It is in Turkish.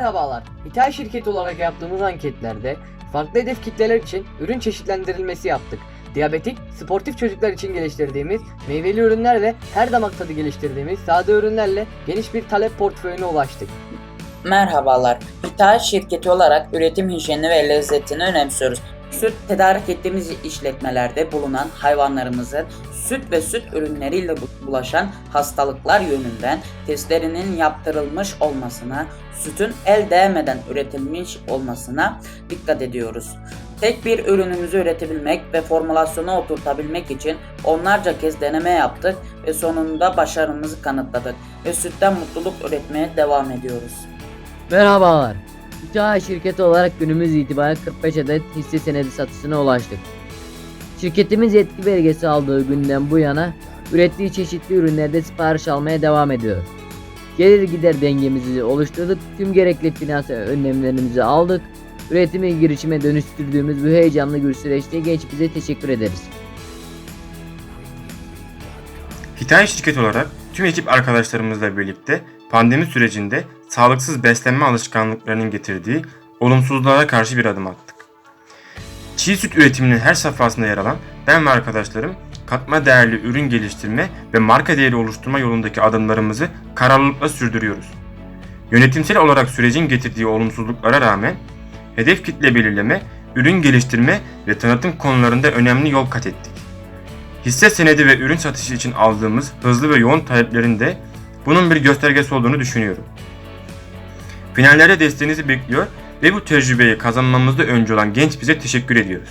Merhabalar. İthal şirketi olarak yaptığımız anketlerde farklı hedef kitleler için ürün çeşitlendirilmesi yaptık. Diyabetik, sportif çocuklar için geliştirdiğimiz meyveli ürünler ve her damak tadı geliştirdiğimiz sade ürünlerle geniş bir talep portföyüne ulaştık. Merhabalar. İthal şirketi olarak üretim hijyenini ve lezzetini önemsiyoruz. Süt tedarik ettiğimiz işletmelerde bulunan hayvanlarımızın süt ve süt ürünleriyle bu- bulaşan hastalıklar yönünden testlerinin yaptırılmış olmasına, sütün el değmeden üretilmiş olmasına dikkat ediyoruz. Tek bir ürünümüzü üretebilmek ve formülasyona oturtabilmek için onlarca kez deneme yaptık ve sonunda başarımızı kanıtladık ve sütten mutluluk üretmeye devam ediyoruz. Merhabalar. İTİHA şirketi olarak günümüz itibariyle 45 adet hisse senedi satışına ulaştık. Şirketimiz yetki belgesi aldığı günden bu yana ürettiği çeşitli ürünlerde sipariş almaya devam ediyor. Gelir gider dengemizi oluşturduk, tüm gerekli finansal önlemlerimizi aldık. Üretimi girişime dönüştürdüğümüz bu heyecanlı bir süreçte genç bize teşekkür ederiz. Hitayi şirket olarak tüm ekip arkadaşlarımızla birlikte pandemi sürecinde sağlıksız beslenme alışkanlıklarının getirdiği olumsuzluğa karşı bir adım attık. Çiğ süt üretiminin her safhasında yer alan ben ve arkadaşlarım katma değerli ürün geliştirme ve marka değeri oluşturma yolundaki adımlarımızı kararlılıkla sürdürüyoruz. Yönetimsel olarak sürecin getirdiği olumsuzluklara rağmen hedef kitle belirleme, ürün geliştirme ve tanıtım konularında önemli yol kat ettik. Hisse senedi ve ürün satışı için aldığımız hızlı ve yoğun taleplerin de bunun bir göstergesi olduğunu düşünüyorum. Finallerde desteğinizi bekliyor ve bu tecrübeyi kazanmamızda öncü olan genç bize teşekkür ediyoruz.